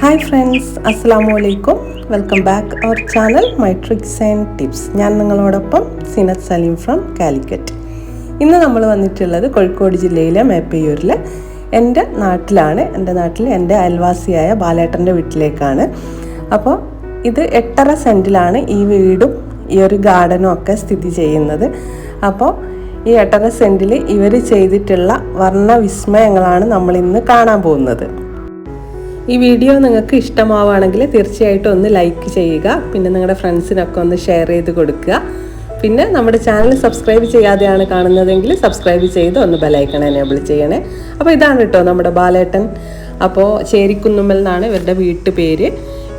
Hi friends അസ്സാമു അലൈക്കും welcome back our channel my tricks and tips ഞാൻ നിങ്ങളോടൊപ്പം സിനത് സലീം ഫ്രം കാലിക്കറ്റ് ഇന്ന് നമ്മൾ വന്നിട്ടുള്ളത് കോഴിക്കോട് ജില്ലയിലെ മേപ്പയ്യൂരിൽ എന്റെ നാട്ടിലാണ്. എന്റെ നാട്ടിൽ എന്റെ അയൽവാസിയായ ബാലേട്ടന്റെ വീട്ടിലേക്കാണ്. അപ്പോൾ ഇത് എട്ടര സെന്റിലാണ് ഈ വീടും ഈ ഒരു ഗാർഡനും ഒക്കെ സ്ഥിതി ചെയ്യുന്നത്. അപ്പോൾ ഈ എട്ടര സെന്റിൽ ഇവർ ചെയ്തിട്ടുള്ള വർണ വിസ്മയങ്ങളാണ് നമ്മൾ ഇന്ന് കാണാൻ പോകുന്നത്. ഈ വീഡിയോ നിങ്ങൾക്ക് ഇഷ്ടമാവുകയാണെങ്കിൽ തീർച്ചയായിട്ടും ഒന്ന് ലൈക്ക് ചെയ്യുക. പിന്നെ നിങ്ങളുടെ ഫ്രണ്ട്സിനൊക്കെ ഒന്ന് ഷെയർ ചെയ്ത് കൊടുക്കുക. പിന്നെ നമ്മുടെ ചാനൽ സബ്സ്ക്രൈബ് ചെയ്യാതെയാണ് കാണുന്നതെങ്കിൽ സബ്സ്ക്രൈബ് ചെയ്ത് ഒന്ന് ബെലൈക്കൺ എനേബിൾ ചെയ്യണേ. അപ്പോൾ ഇതാണ് കേട്ടോ നമ്മുടെ ബാലേട്ടൻ. അപ്പോൾ ചേരിക്കുന്നുമ്മൽ എന്നാണ് ഇവരുടെ വീട്ടുപേര്.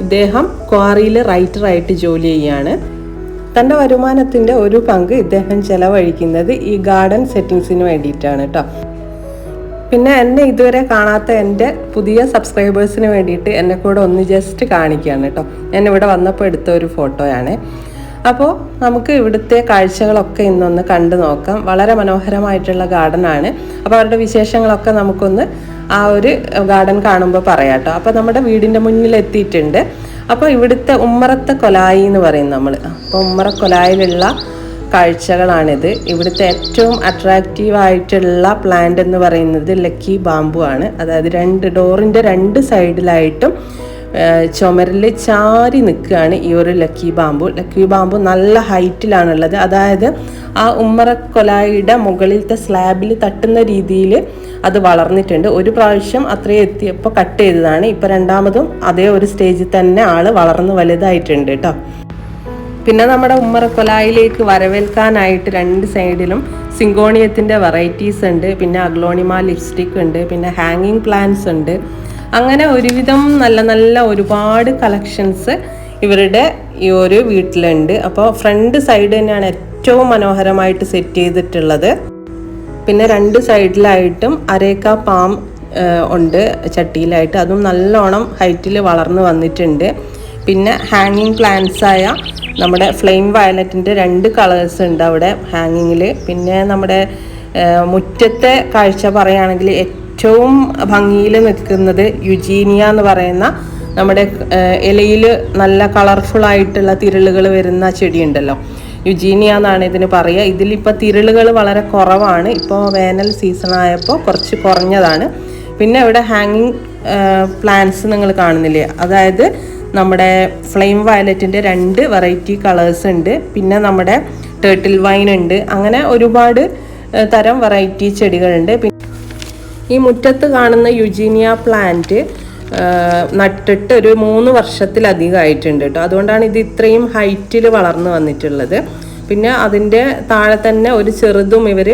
ഇദ്ദേഹം ക്വാറിയിൽ റൈറ്ററായിട്ട് ജോലി ചെയ്യാണ് തന്റെ വരുമാനത്തിന്റെ ഒരു പങ്ക് ഇദ്ദേഹം ചെലവഴിക്കുന്നത് ഈ ഗാർഡൻ സെറ്റിങ്സിന് വേണ്ടിയിട്ടാണ് കേട്ടോ. പിന്നെ എന്നെ ഇതുവരെ കാണാത്ത എന്റെ പുതിയ സബ്സ്ക്രൈബേഴ്സിന് വേണ്ടിയിട്ട് എന്നെ കൂടെ ഒന്ന് ജസ്റ്റ് കാണിക്കുകയാണ് കേട്ടോ. ഞാൻ ഇവിടെ വന്നപ്പോൾ എടുത്ത ഒരു ഫോട്ടോയാണ് അപ്പോൾ നമുക്ക് ഇവിടുത്തെ കാഴ്ചകളൊക്കെ ഇന്നൊന്ന് കണ്ടു നോക്കാം. വളരെ മനോഹരമായിട്ടുള്ള ഗാർഡൻ ആണ്. അപ്പോൾ അവരുടെ വിശേഷങ്ങളൊക്കെ നമുക്കൊന്ന് ആ ഒരു ഗാർഡൻ കാണുമ്പോൾ പറയാം കേട്ടോ. അപ്പോൾ നമ്മുടെ വീടിന്റെ മുന്നിൽ എത്തിയിട്ടുണ്ട്. അപ്പോൾ ഇവിടുത്തെ ഉമ്മറത്തെ കൊലായി എന്ന് പറയും നമ്മൾ അപ്പോൾ ഉമ്മറ കൊലായിലുള്ള കാഴ്ചകളാണിത്. ഇവിടുത്തെ ഏറ്റവും അട്രാക്റ്റീവ് ആയിട്ടുള്ള പ്ലാന്റ് എന്ന് പറയുന്നത് ലക്കി ബാമ്പു ആണ്. അതായത് രണ്ട് ഡോറിന്റെ രണ്ട് സൈഡിലായിട്ടും ചുമരിൽ ചാരി നിൽക്കുകയാണ് ഈ ഒരു ലക്കി ബാമ്പു. ലക്കി ബാമ്പു നല്ല ഹൈറ്റിലാണുള്ളത്. അതായത് ആ ഉമ്മറക്കൊലായിയുടെ മുകളിലത്തെ സ്ലാബിൽ തട്ടുന്ന രീതിയിൽ അത് വളർന്നിട്ടുണ്ട്. ഒരു പ്രാവശ്യം അത്രയും എത്തിയപ്പോൾ കട്ട് ചെയ്തതാണ്. ഇപ്പോൾ രണ്ടാമതും അതേ ഒരു സ്റ്റേജിൽ തന്നെ ആൾ വളർന്ന് വലുതായിട്ടുണ്ട് കേട്ടോ പിന്നെ നമ്മുടെ ഉമ്മറക്കൊലായിലേക്ക് വരവേൽക്കാനായിട്ട് രണ്ട് സൈഡിലും സിങ്കോണിയത്തിന്റെ വെറൈറ്റീസ് ഉണ്ട് പിന്നെ അഗ്ലോണിമ ലിപ്സ്റ്റിക് ഉണ്ട് പിന്നെ ഹാങ്ങിങ് പ്ലാന്റ്സ് ഉണ്ട്. അങ്ങനെ ഒരുവിധം നല്ല നല്ല ഒരുപാട് കളക്ഷൻസ് ഇവരുടെ ഈ ഒരു വീട്ടിലുണ്ട്. അപ്പോൾ ഫ്രണ്ട് സൈഡ് തന്നെയാണ് ഏറ്റവും മനോഹരമായിട്ട് സെറ്റ് ചെയ്തിട്ടുള്ളത്. പിന്നെ രണ്ട് സൈഡിലായിട്ടും അരേക്ക പാം ഉണ്ട് ചട്ടിയിലായിട്ട്. അതും നല്ലോണം ഹൈറ്റിൽ വളർന്നു വന്നിട്ടുണ്ട്. പിന്നെ ഹാങ്ങിങ് പ്ലാന്റ്സ് ആയ നമ്മുടെ ഫ്ലെയിം വയലറ്റിന്റെ രണ്ട് കളേഴ്സ് ഉണ്ട് അവിടെ ഹാങ്ങിങ്ങിൽ പിന്നെ നമ്മുടെ മുറ്റത്തെ കാഴ്ച പറയുകയാണെങ്കിൽ ഏറ്റവും ഭംഗിയിൽ നിൽക്കുന്നത് യുജീനിയ എന്ന് പറയുന്ന നമ്മുടെ ഇലയിൽ നല്ല കളർഫുൾ ആയിട്ടുള്ള തിരളുകൾ വരുന്ന ചെടിയുണ്ടല്ലോ. യുജീനിയ എന്നാണ് ഇതിന് പറയുക. ഇതിലിപ്പോൾ തിരളുകൾ വളരെ കുറവാണ്. ഇപ്പോൾ വേനൽ സീസൺ ആയപ്പോൾ കുറച്ച് കുറഞ്ഞതാണ്. പിന്നെ ഇവിടെ ഹാങ്ങിങ് പ്ലാന്റ്സ് നിങ്ങൾ കാണുന്നില്ലേ? അതായത് നമ്മുടെ ഫ്ലെയിം വയലറ്റിന്റെ രണ്ട് വെറൈറ്റി കളേഴ്സ് ഉണ്ട്. പിന്നെ നമ്മുടെ ടേട്ടിൽ വൈൻ ഉണ്ട്. അങ്ങനെ ഒരുപാട് തരം വെറൈറ്റി ചെടികളുണ്ട്. ഈ മുറ്റത്ത് കാണുന്ന യുജീനിയ പ്ലാന്റ് നട്ടിട്ട് ഒരു മൂന്ന് വർഷത്തിലധികമായിട്ടുണ്ട് കേട്ടോ. അതുകൊണ്ടാണ് ഇത് ഇത്രയും ഹൈറ്റിൽ വളർന്നു വന്നിട്ടുള്ളത്. പിന്നെ അതിന്റെ താഴെ തന്നെ ഒരു ചെറുതും ഇവർ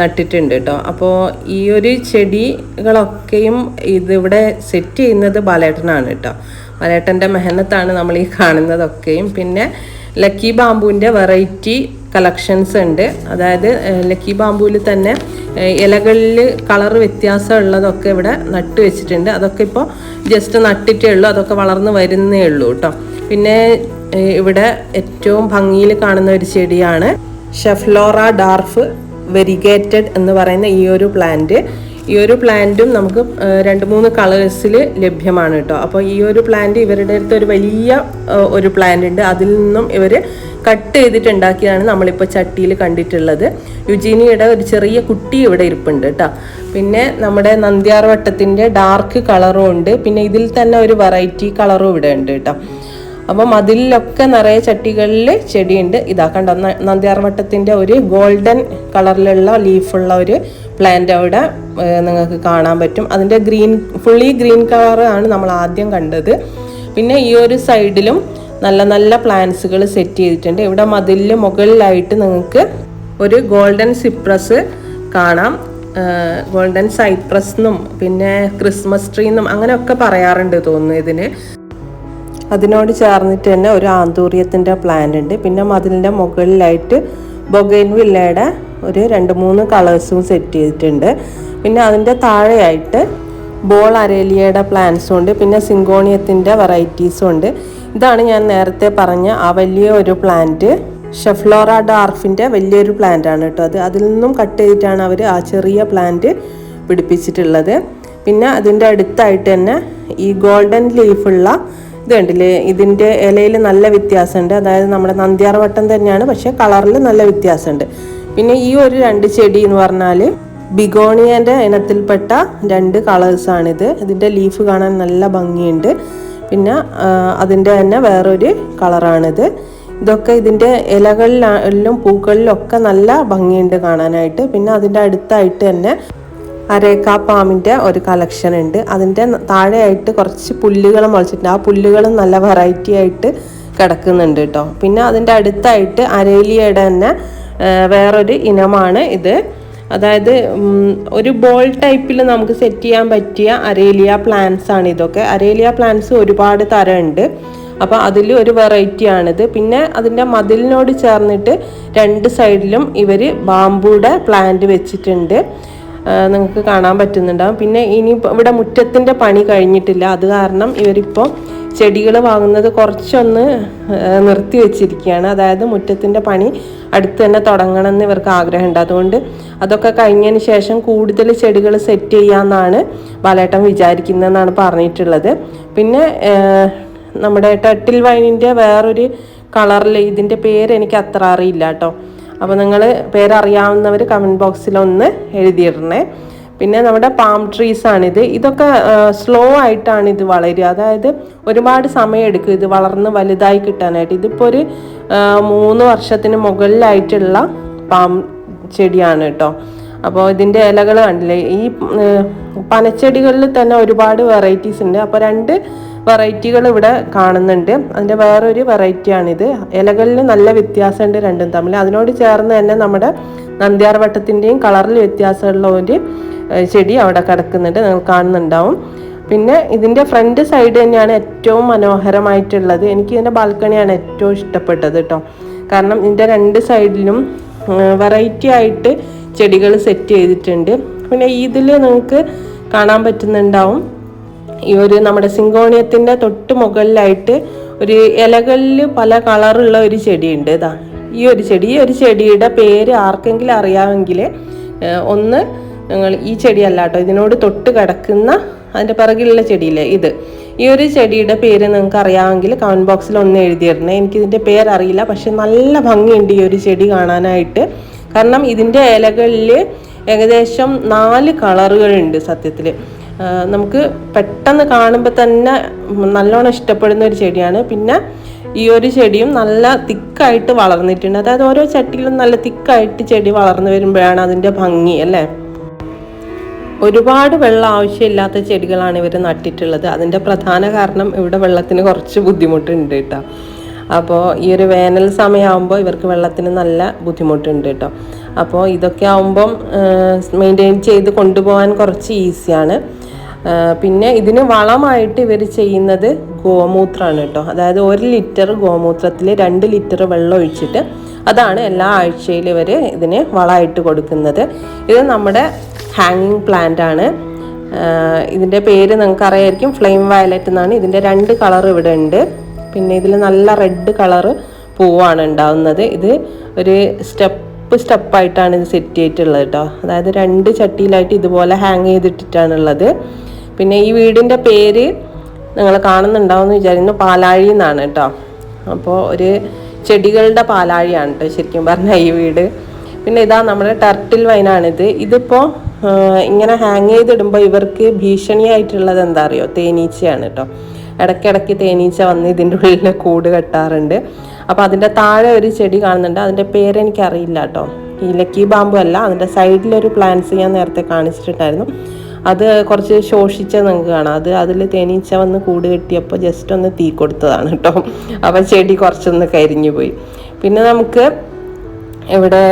നട്ടിട്ടുണ്ട് കേട്ടോ. അപ്പോൾ ഈ ഒരു ചെടികളൊക്കെയും ഇതിവിടെ സെറ്റ് ചെയ്യുന്നത് ബാലേട്ടനാണ് കേട്ടോ. ബാലേട്ടന്റെ മെഹനത്താണ് നമ്മൾ ഈ കാണുന്നതൊക്കെയും. പിന്നെ ലക്കി ബാമ്പുവിന്റെ വെറൈറ്റി കളക്ഷൻസ് ഉണ്ട്. അതായത് ലക്കി ബാമ്പുവിൽ തന്നെ ഇലകളിൽ കളർ വ്യത്യാസമുള്ളതൊക്കെ ഇവിടെ നട്ട് വെച്ചിട്ടുണ്ട്. അതൊക്കെ ഇപ്പോൾ ജസ്റ്റ് നട്ടിട്ടേ ഉള്ളൂ. അതൊക്കെ വളർന്നു വരുന്നേ ഉള്ളൂ കേട്ടോ. പിന്നെ ഇവിടെ ഏറ്റവും ഭംഗിയിൽ കാണുന്ന ഒരു ചെടിയാണ് ഷെഫ്ലോറ ഡാർഫ് വെരിഗേറ്റഡ് എന്ന് പറയുന്ന ഈ ഒരു പ്ലാന്റ്. ഈ ഒരു പ്ലാന്റും നമുക്ക് രണ്ട് മൂന്ന് കളേഴ്സിൽ ലഭ്യമാണ് കേട്ടോ. അപ്പോൾ ഈ ഒരു പ്ലാന്റ് ഇവരുടെ അടുത്ത് ഒരു വലിയ ഒരു പ്ലാന്റ് ഉണ്ട്. അതിൽ നിന്നും ഇവർ കട്ട് ചെയ്തിട്ടുണ്ടാക്കിയാണ് നമ്മളിപ്പോൾ ചട്ടിയിൽ കണ്ടിട്ടുള്ളത്. യുജീനിയുടെ ഒരു ചെറിയ കുട്ടി ഇവിടെ ഇരിപ്പുണ്ട് കേട്ടോ. പിന്നെ നമ്മുടെ നന്ദ്യാർ വട്ടത്തിന്റെ ഡാർക്ക് കളറും ഉണ്ട്. പിന്നെ ഇതിൽ തന്നെ ഒരു വെറൈറ്റി കളറും ഇവിടെ ഉണ്ട് കേട്ടോ. അപ്പം അതിലൊക്കെ നിറയെ ചട്ടികളിൽ ചെടിയുണ്ട്. ഇതാ കണ്ടോ നന്ദ്യാർവട്ടത്തിന്റെ ഒരു ഗോൾഡൻ കളറിലുള്ള ലീഫുള്ള ഒരു പ്ലാന്റ് അവിടെ നിങ്ങൾക്ക് കാണാൻ പറ്റും. അതിന്റെ ഗ്രീൻ ഫുള്ളി ഗ്രീൻ കളർ ആണ് നമ്മൾ ആദ്യം കണ്ടത്. പിന്നെ ഈ ഒരു സൈഡിലും നല്ല നല്ല പ്ലാന്റ്സുകൾ സെറ്റ് ചെയ്തിട്ടുണ്ട്. ഇവിടെ മതിലിന് മുകളിലായിട്ട് നിങ്ങൾക്ക് ഒരു ഗോൾഡൻ സിപ്രസ് കാണാം. ഗോൾഡൻ സൈപ്രസ് എന്നും പിന്നെ ക്രിസ്മസ് ട്രീ എന്നും അങ്ങനെയൊക്കെ പറയാറുണ്ട് തോന്നുന്നു ഇതിന്. അതിനോട് ചേർന്നിട്ട് തന്നെ ഒരു ആന്തൂര്യത്തിന്റെ പ്ലാന്റ് ഉണ്ട്. പിന്നെ മതിലിന്റെ മുകളിലായിട്ട് ബൊഗൈൻവില്ലയുടെ ഒരു രണ്ട് മൂന്ന് കളേഴ്സും സെറ്റ് ചെയ്തിട്ടുണ്ട്. പിന്നെ അതിന്റെ താഴെയായിട്ട് ബോൾ അരേലിയയുടെ പ്ലാന്റ്സും ഉണ്ട്. പിന്നെ സിങ്കോണിയത്തിന്റെ വെറൈറ്റീസും ഉണ്ട്. ഇതാണ് ഞാൻ നേരത്തെ പറഞ്ഞ ആ വലിയ ഒരു പ്ലാന്റ് ഷെഫ്ലോറ ഡാർഫിന്റെ വലിയൊരു പ്ലാന്റ് ആണ് കേട്ടോ അത്. അതിൽ നിന്നും കട്ട് ചെയ്തിട്ടാണ് അവർ ആ ചെറിയ പ്ലാന്റ് പിടിപ്പിച്ചിട്ടുള്ളത്. പിന്നെ അതിന്റെ അടുത്തായിട്ട് തന്നെ ഈ ഗോൾഡൻ ലീഫുള്ള ഇത് കണ്ടില്ലേ? ഇതിന്റെ ഇലയിൽ നല്ല വ്യത്യാസമുണ്ട്. അതായത് നമ്മുടെ നന്ദിയാർ വട്ടം തന്നെയാണ് പക്ഷേ കളറിൽ നല്ല വ്യത്യാസമുണ്ട്. പിന്നെ ഈ ഒരു രണ്ട് ചെടി എന്ന് പറഞ്ഞാൽ ബിഗോണിയന്റെ ഇനത്തിൽപ്പെട്ട രണ്ട് കളേഴ്സാണിത് ഇതിന്റെ ലീഫ് കാണാൻ നല്ല ഭംഗിയുണ്ട്. പിന്നെ അതിന്റെ തന്നെ വേറൊരു കളറാണിത് ഇതൊക്കെ ഇതിന്റെ ഇലകളിലും പൂക്കളിലും ഒക്കെ നല്ല ഭംഗിയുണ്ട് കാണാനായിട്ട്. പിന്നെ അതിന്റെ അടുത്തായിട്ട് തന്നെ അരേക്കാ പാമ്പിന്റെ ഒരു കളക്ഷൻ ഉണ്ട്. അതിന്റെ താഴെയായിട്ട് കുറച്ച് പുല്ലുകൾ മുളച്ചിട്ടുണ്ട്. ആ പുല്ലുകൾ നല്ല വെറൈറ്റി ആയിട്ട് കിടക്കുന്നുണ്ട് കേട്ടോ പിന്നെ അതിന്റെ അടുത്തായിട്ട് അരേലിയയുടെ തന്നെ വേറൊരു ഇനമാണ് ഇത്. അതായത് ഒരു ബോൾ ടൈപ്പിൽ നമുക്ക് സെറ്റ് ചെയ്യാൻ പറ്റിയ അരേലിയ പ്ലാന്റ്സ് ആണ് ഇതൊക്കെ. അരേലിയ പ്ലാന്റ്സ് ഒരുപാട് തരമുണ്ട്. അപ്പോൾ അതിൽ ഒരു വെറൈറ്റി ആണിത്. പിന്നെ അതിന്റെ മതിലിനോട് ചേർന്നിട്ട് രണ്ട് സൈഡിലും ഇവർ ബാമ്പൂടെ പ്ലാന്റ് വെച്ചിട്ടുണ്ട്. നിങ്ങൾക്ക് കാണാൻ പറ്റുന്നുണ്ടാവും. പിന്നെ ഇനി ഇവിടെ മുറ്റത്തിന്റെ പണി കഴിഞ്ഞിട്ടില്ല. അത് കാരണം ഇവരിപ്പോൾ ചെടികൾ വാങ്ങുന്നത് കുറച്ചൊന്ന് നിർത്തി വെച്ചിരിക്കുകയാണ്. അതായത് മുറ്റത്തിന്റെ പണി അടുത്ത് തന്നെ തുടങ്ങണമെന്ന് ഇവർക്ക് ആഗ്രഹമുണ്ട്. അതുകൊണ്ട് അതൊക്കെ കഴിഞ്ഞതിന് ശേഷം കൂടുതൽ ചെടികൾ സെറ്റ് ചെയ്യാമെന്നാണ് ബാലേട്ടൻ വിചാരിക്കുന്നതെന്നാണ് പറഞ്ഞിട്ടുള്ളത്. പിന്നെ നമ്മുടെ ടട്ടിൽ വൈനിന്റെ വേറൊരു കളറിൽ ഇതിന്റെ പേര് എനിക്ക് അത്ര അറിയില്ല കേട്ടോ. അപ്പോൾ നിങ്ങൾ പേരറിയാവുന്നവർ കമന്റ് ബോക്സിലൊന്ന് എഴുതിയിടണേ. പിന്നെ നമ്മുടെ പാം ട്രീസ് ആണിത്. ഇതൊക്കെ സ്ലോ ആയിട്ടാണ് ഇത് വളരുക അതായത് ഒരുപാട് സമയം എടുക്കും ഇത് വളർന്ന് വലുതായി കിട്ടാനായിട്ട്. ഇതിപ്പോൾ ഒരു മൂന്ന് വർഷത്തിന് മുകളിലായിട്ടുള്ള പാം ചെടിയാണ് കേട്ടോ അപ്പോൾ ഇതിന്റെ ഇലകൾ കണ്ടില്ലേ? ഈ പനച്ചെടികളിൽ തന്നെ ഒരുപാട് വെറൈറ്റീസ് ഉണ്ട്. അപ്പോൾ രണ്ട് വെറൈറ്റികൾ ഇവിടെ കാണുന്നുണ്ട്. അതിന്റെ വേറൊരു വെറൈറ്റിയാണിത്. ഇലകളിൽ നല്ല വ്യത്യാസമുണ്ട് രണ്ടും തമ്മിൽ. അതിനോട് ചേർന്ന് തന്നെ നമ്മുടെ നന്ദിയാർ വട്ടത്തിന്റെയും കളറിൽ വ്യത്യാസമുള്ള ഒരു ചെടി അവിടെ കിടക്കുന്നുണ്ട്. നിങ്ങൾ കാണുന്നുണ്ടാവും. പിന്നെ ഇതിന്റെ ഫ്രണ്ട് സൈഡ് തന്നെയാണ് ഏറ്റവും മനോഹരമായിട്ടുള്ളത്. എനിക്ക് ഇതിന്റെ ബാൽക്കണിയാണ് ഏറ്റവും ഇഷ്ടപ്പെട്ടത് കേട്ടോ. കാരണം ഇതിന്റെ രണ്ട് സൈഡിലും വെറൈറ്റി ആയിട്ട് ചെടികൾ സെറ്റ് ചെയ്തിട്ടുണ്ട്. പിന്നെ ഇതിൽ നിങ്ങൾക്ക് കാണാൻ പറ്റുന്നുണ്ടാവും. ഈ ഒരു നമ്മുടെ സിങ്കോണിയത്തിന്റെ തൊട്ട് മുകളിലായിട്ട് ഒരു ഇലകളിൽ പല കളറുള്ള ഒരു ചെടിയുണ്ട് ഇതാ. ഈ ഒരു ചെടി ഈ ഒരു ചെടിയുടെ പേര് ആർക്കെങ്കിലും അറിയാമെങ്കിൽ ഒന്ന് നിങ്ങൾ ഈ ചെടിയല്ല കേട്ടോ ഇതിനോട് തൊട്ട് കിടക്കുന്ന അതിന്റെ പിറകിലുള്ള ചെടിയില്ലേ ഇത്. ഈ ഒരു ചെടിയുടെ പേര് നിങ്ങൾക്ക് അറിയാമെങ്കിൽ കമന്റ് ബോക്സിൽ ഒന്ന് എഴുതിയിടണേ. എനിക്കിതിന്റെ പേരറിയില്ല പക്ഷെ നല്ല ഭംഗിയുണ്ട് ഈ ഒരു ചെടി കാണാനായിട്ട്. കാരണം ഇതിന്റെ ഇലകളിൽ ഏകദേശം നാല് കളറുകളുണ്ട് സത്യത്തിൽ നമുക്ക് പെട്ടെന്ന് കാണുമ്പോൾ തന്നെ നല്ലോണം ഇഷ്ടപ്പെടുന്ന ഒരു ചെടിയാണ്. പിന്നെ ഈ ഒരു ചെടിയും നല്ല തിക്കായിട്ട് വളർന്നിട്ടുണ്ട്. അതായത് ഓരോ ചട്ടിയിലും നല്ല തിക്കായിട്ട് ചെടി വളർന്നു വരുമ്പോഴാണ് അതിന്റെ ഭംഗി അല്ലേ? ഒരുപാട് വെള്ളം ആവശ്യമില്ലാത്ത ചെടികളാണ് ഇവർ നട്ടിട്ടുള്ളത്. അതിന്റെ പ്രധാന കാരണം ഇവിടെ വെള്ളത്തിന് കുറച്ച് ബുദ്ധിമുട്ടുണ്ട് കേട്ടോ. അപ്പോൾ ഈ ഒരു വേനൽ സമയമാകുമ്പോൾ ഇവർക്ക് വെള്ളത്തിന് നല്ല ബുദ്ധിമുട്ടുണ്ട് കേട്ടോ. അപ്പോൾ ഇതൊക്കെ ആകുമ്പം മെയിന്റെയിൻ ചെയ്ത് കൊണ്ടുപോകാൻ കുറച്ച് ഈസിയാണ് പിന്നെ ഇതിന് വളമായിട്ട് ഇവർ ചെയ്യുന്നത് ഗോമൂത്രമാണ് കേട്ടോ. അതായത് ഒരു ലിറ്റർ ഗോമൂത്രത്തിൽ രണ്ട് ലിറ്റർ വെള്ളം ഒഴിച്ചിട്ട് അതാണ് എല്ലാ ആഴ്ചയിലും ഇവർ ഇതിന് വളമായിട്ട് കൊടുക്കുന്നത്. ഇത് നമ്മുടെ ഹാങ്ങിങ് പ്ലാന്റ് ആണ്. ഇതിന്റെ പേര് നിങ്ങൾക്ക് അറിയായിരിക്കും ഫ്ലെയിം വയലറ്റ് എന്നാണ്. ഇതിന്റെ രണ്ട് കളർ ഇവിടെ ഉണ്ട്. പിന്നെ ഇതിൽ നല്ല റെഡ് കളറ് പൂവാണ് ഉണ്ടാവുന്നത്. ഇത് ഒരു സ്റ്റെപ്പ് സ്റ്റെപ്പായിട്ടാണ് ഇത് സെറ്റ് ചെയ്തിട്ടുള്ളത് കേട്ടോ. അതായത് രണ്ട് ചട്ടിയിലായിട്ട് ഇതുപോലെ ഹാങ് ചെയ്തിട്ടിട്ടാണുള്ളത് പിന്നെ ഈ വീടിന്റെ പേര് നിങ്ങൾ കാണുന്നുണ്ടാവുമെന്ന് വിചാരിക്കുന്നു. പാലാഴി എന്നാണ് കേട്ടോ. അപ്പോൾ ഒരു ചെടികളുടെ പാലാഴിയാണ് കേട്ടോ ശരിക്കും പറഞ്ഞാൽ ഈ വീട്. പിന്നെ ഇതാ നമ്മുടെ ടർട്ടിൽ വൈനാണിത് ഇതിപ്പോൾ ഇങ്ങനെ ഹാങ് ചെയ്തിടുമ്പോൾ ഇവർക്ക് ഭീഷണിയായിട്ടുള്ളത് എന്താ അറിയോ? തേനീച്ചയാണ് കേട്ടോ. ഇടയ്ക്കിടയ്ക്ക് തേനീച്ച വന്ന് ഇതിന്റെ ഉള്ളിൽ കൂട് കെട്ടാറുണ്ട്. അപ്പോൾ അതിന്റെ താഴെ ഒരു ചെടി കാണുന്നുണ്ട്. അതിന്റെ പേരെനിക്കറിയില്ല കേട്ടോ. ഈ ലക്കി ബാമ്പു അല്ല. അതിന്റെ സൈഡിലൊരു പ്ലാന്റ്സ് ഞാൻ നേരത്തെ കാണിച്ചിട്ടുണ്ടായിരുന്നു. അത് കുറച്ച് ശോഷിച്ച നിങ്ങൾക്ക് കാണാം അത് അതിൽ തേനീച്ച വന്ന് കൂട് കെട്ടിയപ്പോൾ ജസ്റ്റ് ഒന്ന് തീ കൊടുത്തതാണ് കേട്ടോ അപ്പോൾ ചെടി കുറച്ചൊന്ന് കരിഞ്ഞു പോയി. പിന്നെ നമുക്ക് ഇവിടെ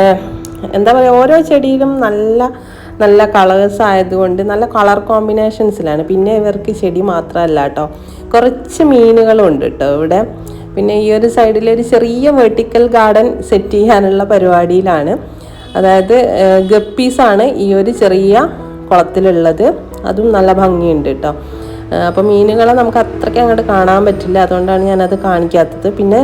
എന്താ പറയുക ഓരോ ചെടിയിലും നല്ല നല്ല കളേഴ്സ് ആയതുകൊണ്ട് നല്ല കളർ കോമ്പിനേഷൻസിലാണ് പിന്നെ ഇവർക്ക് ചെടി മാത്രമല്ല കേട്ടോ കുറച്ച് മീനുകളും ഉണ്ട് കേട്ടോ ഇവിടെ. പിന്നെ ഈ ഒരു സൈഡിൽ ഒരു ചെറിയ വെർട്ടിക്കൽ ഗാർഡൻ സെറ്റ് ചെയ്യാനുള്ള പരിപാടിയിലാണ്. അതായത് ഗപ്പീസാണ് ഈ ഒരു ചെറിയ കുളത്തിലുള്ളത്. അതും നല്ല ഭംഗിയുണ്ട് കേട്ടോ അപ്പോൾ മീനുകളെ നമുക്ക് അത്രയ്ക്ക് അങ്ങോട്ട് കാണാൻ പറ്റില്ല. അതുകൊണ്ടാണ് ഞാനത് കാണിക്കാത്തത്. പിന്നെ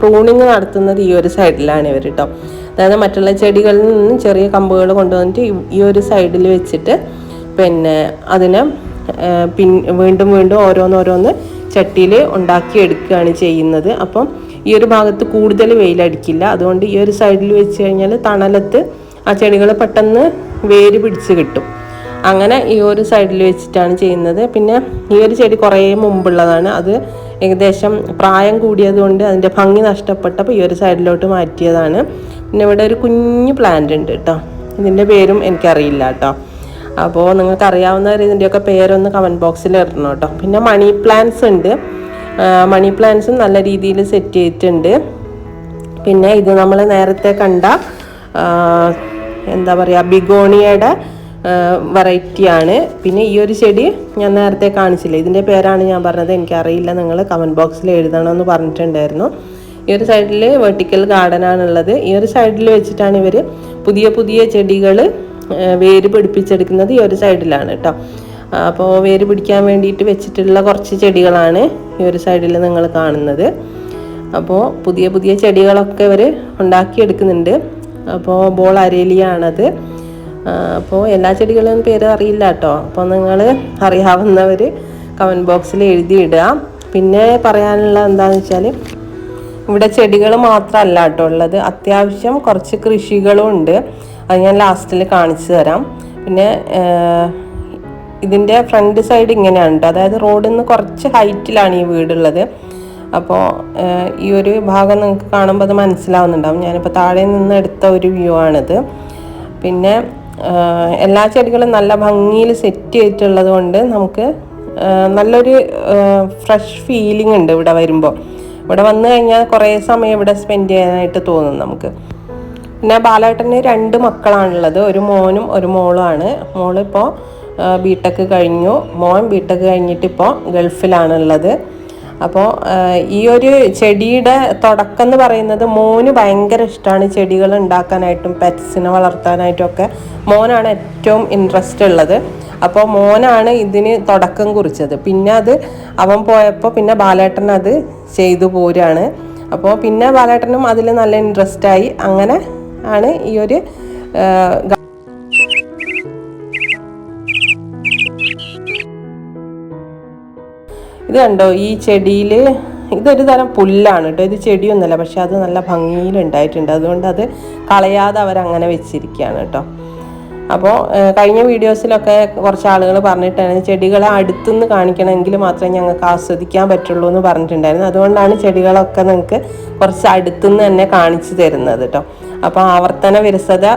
പ്രൂണിങ് നടത്തുന്നത് ഈ ഒരു സൈഡിലാണ് ഇവർ കേട്ടോ അതായത് മറ്റുള്ള ചെടികളിൽ നിന്നും ചെറിയ കമ്പുകൾ കൊണ്ടുവന്നിട്ട് ഈ ഒരു സൈഡിൽ വെച്ചിട്ട് പിന്നെ അതിനെ പിൻ വീണ്ടും വീണ്ടും ഓരോന്നോരോന്ന് ചട്ടിയിൽ ഉണ്ടാക്കിയെടുക്കുകയാണ് ചെയ്യുന്നത്. അപ്പം ഈ ഒരു ഭാഗത്ത് കൂടുതൽ വെയിലടിക്കില്ല. അതുകൊണ്ട് ഈ ഒരു സൈഡിൽ വെച്ച് കഴിഞ്ഞാൽ തണലത്ത് ആ ചെടികൾ പെട്ടെന്ന് വേര് പിടിച്ച് കിട്ടും. അങ്ങനെ ഈ ഒരു സൈഡിൽ വെച്ചിട്ടാണ് ചെയ്യുന്നത്. പിന്നെ ഈ ഒരു ചെടി കുറേ മുമ്പുള്ളതാണ്. അത് ഏകദേശം പ്രായം കൂടിയതുകൊണ്ട് അതിന്റെ ഭംഗി നഷ്ടപ്പെട്ടപ്പോൾ ഈ ഒരു സൈഡിലോട്ട് മാറ്റിയതാണ്. പിന്നെ ഇവിടെ ഒരു കുഞ്ഞു പ്ലാന്റ് ഉണ്ട് കേട്ടോ. ഇതിന്റെ പേരും എനിക്കറിയില്ല കേട്ടോ. അപ്പോൾ നിങ്ങൾക്ക് അറിയാവുന്നവർ ഇതിന്റെയൊക്കെ പേരൊന്ന് കമന്റ് ബോക്സിൽ ഇടണം കേട്ടോ. പിന്നെ മണി പ്ലാന്റ്സ് ഉണ്ട്. മണി പ്ലാന്റ്സും നല്ല രീതിയിൽ സെറ്റ് ചെയ്തിട്ടുണ്ട്. പിന്നെ ഇത് നമ്മൾ നേരത്തെ കണ്ട എന്താ പറയുക ബിഗോണിയയുടെ വെറൈറ്റിയാണ് പിന്നെ ഈ ഒരു ചെടി ഞാൻ നേരത്തെ കാണിച്ചില്ല? ഇതിന്റെ പേരാണ് ഞാൻ പറഞ്ഞത്. എനിക്കറിയില്ല. നിങ്ങൾ കമന്റ് ബോക്സിൽ എഴുതണമെന്ന് പറഞ്ഞിട്ടുണ്ടായിരുന്നു. ഈ ഒരു സൈഡിൽ വെർട്ടിക്കൽ ഗാർഡനാണുള്ളത് ഈ ഒരു സൈഡിൽ വെച്ചിട്ടാണ് ഇവർ പുതിയ പുതിയ ചെടികൾ വേര് പിടിപ്പിച്ചെടുക്കുന്നത് ഈ ഒരു സൈഡിലാണ് കേട്ടോ അപ്പോൾ വേര് പിടിക്കാൻ വേണ്ടിയിട്ട് വെച്ചിട്ടുള്ള കുറച്ച് ചെടികളാണ് ഈ ഒരു സൈഡിൽ നിങ്ങൾ കാണുന്നത്. അപ്പോൾ പുതിയ പുതിയ ചെടികളൊക്കെ ഇവർ ഉണ്ടാക്കിയെടുക്കുന്നുണ്ട്. അപ്പോൾ ബോൾ അരേലിയാണത്. അപ്പോൾ എല്ലാ ചെടികളും പേര് അറിയില്ല കേട്ടോ. അപ്പോൾ നിങ്ങൾ അറിയാവുന്നവർ കമന്റ് ബോക്സിൽ എഴുതിയിടുക. പിന്നെ പറയാനുള്ള എന്താണെന്ന് വെച്ചാൽ ഇവിടെ ചെടികൾ മാത്രമല്ല കേട്ടോ ഉള്ളത്. അത്യാവശ്യം കുറച്ച് കൃഷികളും ഉണ്ട്. അത് ഞാൻ ലാസ്റ്റിൽ കാണിച്ചു തരാം. പിന്നെ ഇതിന്റെ ഫ്രണ്ട് സൈഡ് ഇങ്ങനെയാണ് കേട്ടോ. അതായത് റോഡിൽ നിന്ന് കുറച്ച് ഹൈറ്റിലാണ് ഈ വീടുള്ളത്. അപ്പോൾ ഈ ഒരു ഭാഗം നിങ്ങൾക്ക് കാണുമ്പോൾ അത് മനസ്സിലാവുന്നുണ്ടാവും. ഞാനിപ്പോൾ താഴെ നിന്ന് എടുത്ത ഒരു വ്യൂ ആണിത്. പിന്നെ എല്ലാ ചെടികളും നല്ല ഭംഗിയിൽ സെറ്റ് ചെയ്തിട്ടുള്ളത് കൊണ്ട് നമുക്ക് നല്ലൊരു ഫ്രഷ് ഫീലിംഗ് ഉണ്ട് ഇവിടെ വരുമ്പോൾ. ഇവിടെ വന്നു കഴിഞ്ഞാൽ കുറേ സമയം ഇവിടെ സ്പെൻഡ് ചെയ്യാനായിട്ട് തോന്നും നമുക്ക്. പിന്നെ ബാലേട്ടന് രണ്ട് മക്കളാണുള്ളത്. ഒരു മോനും ഒരു മോളുമാണ് മോളിപ്പോൾ ബി ടെക് കഴിഞ്ഞു. മോൻ ബി ടെക് കഴിഞ്ഞിട്ട് ഇപ്പോൾ ഗൾഫിലാണുള്ളത്. അപ്പോൾ ഈ ഒരു ചെടിയുടെ തുടക്കം എന്ന് പറയുന്നത് മോന് ഭയങ്കര ഇഷ്ടമാണ് ചെടികൾ ഉണ്ടാക്കാനായിട്ടും പെറ്റ്സിനെ വളർത്താനായിട്ടും ഒക്കെ. മോനാണ് ഏറ്റവും ഇൻട്രസ്റ്റ് ഉള്ളത്. അപ്പോൾ മോനാണ് ഇതിന് തുടക്കം കുറിച്ചത്. പിന്നെ അത് അവൻ പോയപ്പോൾ പിന്നെ ബാലേട്ടൻ അത് ചെയ്തു പോരാണ്. അപ്പോൾ പിന്നെ ബാലേട്ടനും അതിൽ നല്ല ഇൻട്രസ്റ്റ് ആയി. അങ്ങനെ ആണ് ഈ ഒരു ഇത് കണ്ടോ ഈ ചെടിയിൽ ഇതൊരു തരം പുല്ലാണ് കേട്ടോ. ഇത് ചെടിയൊന്നുമല്ല പക്ഷെ അത് നല്ല ഭംഗിയിൽ ഉണ്ടായിട്ടുണ്ട് അതുകൊണ്ട് അത് കളയാതെ അവരങ്ങനെ വെച്ചിരിക്കുകയാണ് കേട്ടോ. അപ്പോൾ കഴിഞ്ഞ വീഡിയോസിലൊക്കെ കുറച്ച് ആളുകൾ പറഞ്ഞിട്ടാണ് ചെടികളെ അടുത്തുനിന്ന് കാണിക്കണമെങ്കിൽ മാത്രമേ ഞങ്ങൾക്ക് ആസ്വദിക്കാൻ പറ്റുള്ളൂ എന്ന് പറഞ്ഞിട്ടുണ്ടായിരുന്നു. അതുകൊണ്ടാണ് ചെടികളൊക്കെ നിങ്ങൾക്ക് കുറച്ച് അടുത്തുനിന്ന് തന്നെ കാണിച്ചു തരുന്നത് കേട്ടോ. അപ്പോൾ ആവർത്തന വിരസത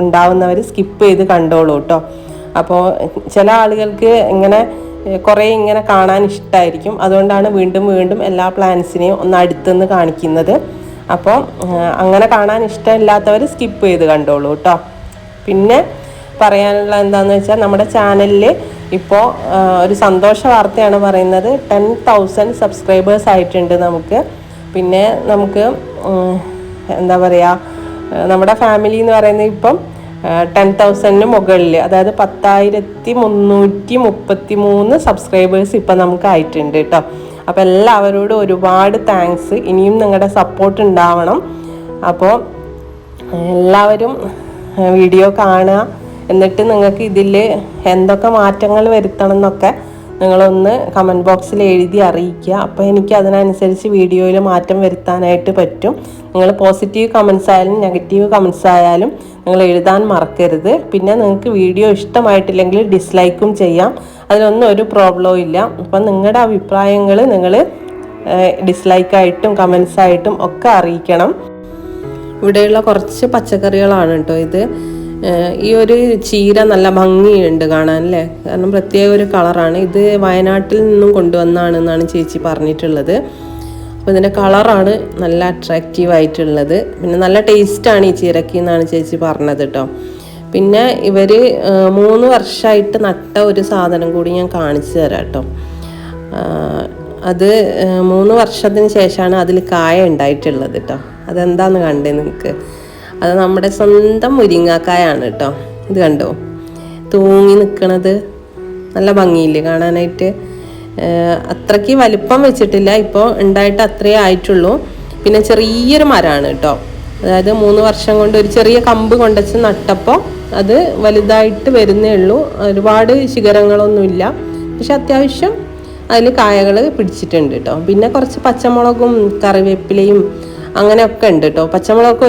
ഉണ്ടാവുന്നവർ സ്കിപ്പ് ചെയ്ത് കണ്ടോളൂ കേട്ടോ. അപ്പോൾ ചില ആളുകൾക്ക് ഇങ്ങനെ കുറേ ഇങ്ങനെ കാണാൻ ഇഷ്ടമായിരിക്കും അതുകൊണ്ടാണ് വീണ്ടും വീണ്ടും എല്ലാ പ്ലാന്റ്സിനെയും ഒന്ന് അടുത്തുനിന്ന് കാണിക്കുന്നത്. അപ്പോൾ അങ്ങനെ കാണാൻ ഇഷ്ടമില്ലാത്തവർ സ്കിപ്പ് ചെയ്ത് കണ്ടോളൂ കേട്ടോ പിന്നെ പറയാനുള്ള എന്താണെന്ന് വെച്ചാൽ നമ്മുടെ ചാനലിൽ ഇപ്പോൾ ഒരു സന്തോഷ വാർത്തയാണ് പറയുന്നത്. ടെൻ തൗസൻഡ് സബ്സ്ക്രൈബേഴ്സ് ആയിട്ടുണ്ട് നമുക്ക്. പിന്നെ നമുക്ക് എന്താ പറയുക നമ്മുടെ ഫാമിലി എന്ന് പറയുന്നത് ഇപ്പം ടെൻ തൗസൻഡിന് മുകളിൽ അതായത് പത്തായിരത്തി മുന്നൂറ്റി മുപ്പത്തി മൂന്ന് സബ്സ്ക്രൈബേഴ്സ് ഇപ്പം നമുക്ക് ആയിട്ടുണ്ട് കേട്ടോ അപ്പോൾ എല്ലാവരോടും ഒരുപാട് താങ്ക്സ് ഇനിയും നിങ്ങളുടെ സപ്പോർട്ട് ഉണ്ടാവണം. അപ്പോൾ എല്ലാവരും വീഡിയോ കാണുക. എന്നിട്ട് നിങ്ങൾക്ക് ഇതിൽ എന്തൊക്കെ മാറ്റങ്ങൾ വരുത്തണം എന്നൊക്കെ നിങ്ങളൊന്ന് കമന്റ് ബോക്സിൽ എഴുതി അറിയിക്കുക. അപ്പോൾ എനിക്ക് അതിനനുസരിച്ച് വീഡിയോയിൽ മാറ്റം വരുത്താനായിട്ട് പറ്റും. നിങ്ങൾ പോസിറ്റീവ് കമൻസ് ആയാലും നെഗറ്റീവ് കമൻസ് ആയാലും നിങ്ങൾ എഴുതാൻ മറക്കരുത്. പിന്നെ നിങ്ങൾക്ക് വീഡിയോ ഇഷ്ടമായിട്ടില്ലെങ്കിൽ ഡിസ്ലൈക്കും ചെയ്യാം. അതിനൊന്നും ഒരു പ്രോബ്ലവും ഇല്ല. അപ്പം നിങ്ങളുടെ അഭിപ്രായങ്ങൾ നിങ്ങൾ ഡിസ്ലൈക്കായിട്ടും കമൻസായിട്ടും ഒക്കെ അറിയിക്കണം. ഇവിടെയുള്ള കുറച്ച് പച്ചക്കറികളാണ് കേട്ടോ ഇത്. ഈ ഒരു ചീര നല്ല ഭംഗിയുണ്ട് കാണാൻ അല്ലേ? കാരണം പ്രത്യേക ഒരു കളറാണ്. ഇത് വയനാട്ടിൽ നിന്നും കൊണ്ടുവന്നാണെന്നാണ് ചേച്ചി പറഞ്ഞിട്ടുള്ളത്. അപ്പോൾ ഇതിന്റെ കളറാണ് നല്ല അട്രാക്റ്റീവ് ആയിട്ടുള്ളത്. പിന്നെ നല്ല ടേസ്റ്റാണ് ഈ ചീരക്ക് എന്നാണ് ചേച്ചി പറഞ്ഞത് കേട്ടോ പിന്നെ ഇവർ മൂന്ന് വർഷമായിട്ട് നട്ട ഒരു സാധനം കൂടി ഞാൻ കാണിച്ചു തരാം കേട്ടോ അത് മൂന്ന് വർഷത്തിന് ശേഷമാണ് അതിൽ കായ ഉണ്ടായിട്ടുള്ളത് കേട്ടോ അതെന്താന്ന് കണ്ടേ നിങ്ങൾക്ക് അത് നമ്മുടെ സ്വന്തം മുരിങ്ങാക്കായാണ് കേട്ടോ. ഇത് കണ്ടോ? തൂങ്ങി നിൽക്കണത് നല്ല ഭംഗിയില്ലേ കാണാനായിട്ട്. അത്രയ്ക്ക് വലിപ്പം വെച്ചിട്ടില്ല. ഇപ്പോൾ ഉണ്ടായിട്ട് അത്രേ ആയിട്ടുള്ളൂ. പിന്നെ ചെറിയൊരു മരമാണ് കേട്ടോ. അതായത് മൂന്ന് വർഷം കൊണ്ട് ഒരു ചെറിയ കമ്പ് കൊണ്ടുവച്ച് നട്ടപ്പോൾ അത് വലുതായിട്ട് വരുന്നേ ഉള്ളൂ. ഒരുപാട് ശിഖരങ്ങളൊന്നുമില്ല. പക്ഷെ അത്യാവശ്യം അതിൽ കായകൾ പിടിച്ചിട്ടുണ്ട് കേട്ടോ. പിന്നെ കുറച്ച് പച്ചമുളകും കറിവേപ്പിലയും അങ്ങനെയൊക്കെ ഉണ്ട് കേട്ടോ. പച്ചമുളകൊക്കെ